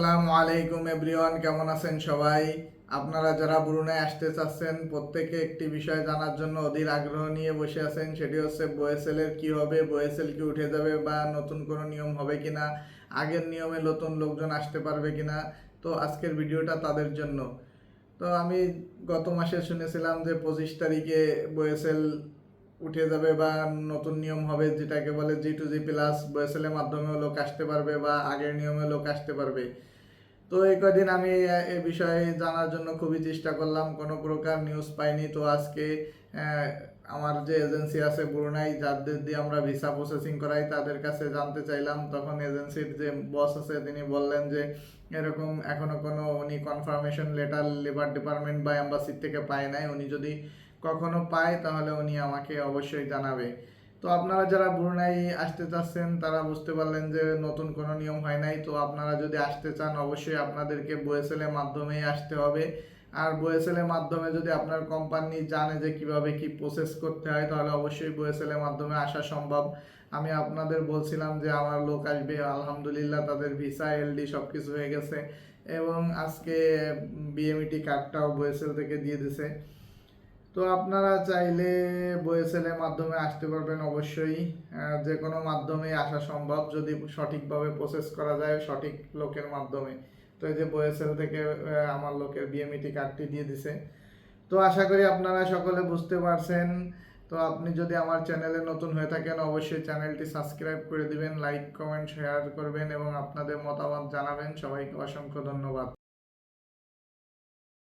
আসসালামু আলাইকুম এভরিওয়ান, কেমন আছেন সবাই? আপনারা যারা ব্রুনাই আসতে চাচ্ছেন, প্রত্যেকে একটি বিষয় জানার জন্য অধীর আগ্রহ নিয়ে বসে আছেন, সেটি হচ্ছে বয়েসেল এর কি হবে, বয়েসেল কি উঠে যাবে বা নতুন কোনো নিয়ম হবে কিনা, আগের নিয়মে নতুন লোকজন আসতে পারবে কিনা, তো আজকের ভিডিওটা তাদের জন্য। তো আমি গত মাসে শুনেছিলাম যে পঁচিশ তারিখে বয়েসেল উঠে যাবে বা নতুন নিয়ম হবে যেটাকে বলে জি টু জি প্লাস বয়েসেলের মাধ্যমেও লোক আসতে পারবে বা আগের নিয়মে লোক আসতে পারবে। তো এই কদিন আমি এ বিষয়ে জানার জন্য খুবই চেষ্টা করলাম, কোনো প্রকার নিউজ পাইনি। তো আজকে আমার যে এজেন্সি আছে ব্রুনাই যাদের দিয়ে আমরা ভিসা প্রসেসিং করাই, তাদের কাছে জানতে চাইলাম। তখন এজেন্সির যে বস আছে, তিনি বললেন যে, এরকম এখনও কোনো উনি কনফার্মেশন লেটার লেবার ডিপার্টমেন্ট বা অ্যাম্বাসির থেকে পায় নাই। উনি যদি কখনো পায়, তাহলে উনি আমাকে অবশ্যই জানাবে। তো আপনারা যারা ব্রুনাই আসতে চাচ্ছেন, তারা বুঝতে পারলেন যে নতুন কোনো নিয়ম হয় নাই। তো আপনারা যদি আসতে চান, অবশ্যই আপনাদেরকে বয়েসেলের মাধ্যমেই আসতে হবে। আর বয়েসেলের মাধ্যমে যদি আপনার কোম্পানি জানে যে কীভাবে কি প্রসেস করতে হয়, তাহলে অবশ্যই বয়েসেলের মাধ্যমে আসা সম্ভব। আমি আপনাদের বলছিলাম যে আমার লোক আসবে, আলহামদুলিল্লাহ তাদের ভিসা, এলডি সব কিছু হয়ে গেছে। এবং আজকে বিএমইটি কার্ডটাও বয়েসেল থেকে দিয়ে দিছে। তো আপনারা চাইলে বয়েসেলের মাধ্যমে আসতে পারবেন অবশ্যই। যে কোনো মাধ্যমে আসা সম্ভব, যদি সঠিকভাবে প্রসেস করা যায় সঠিক লোকের মাধ্যমে। তো এই যে বয়েসেল থেকে আমার লোকের বিএমইটি কার্ডটি দিয়ে দিছে। তো আশা করি আপনারা সকলে বুঝতে পারছেন। তো আপনি যদি আমার চ্যানেলে নতুন হয়ে থাকেন, অবশ্যই চ্যানেলটি সাবস্ক্রাইব করে দিবেন লাইক কমেন্ট শেয়ার করবেন এবং আপনাদের মতামত জানাবেন। সবাইকে অসংখ্য ধন্যবাদ।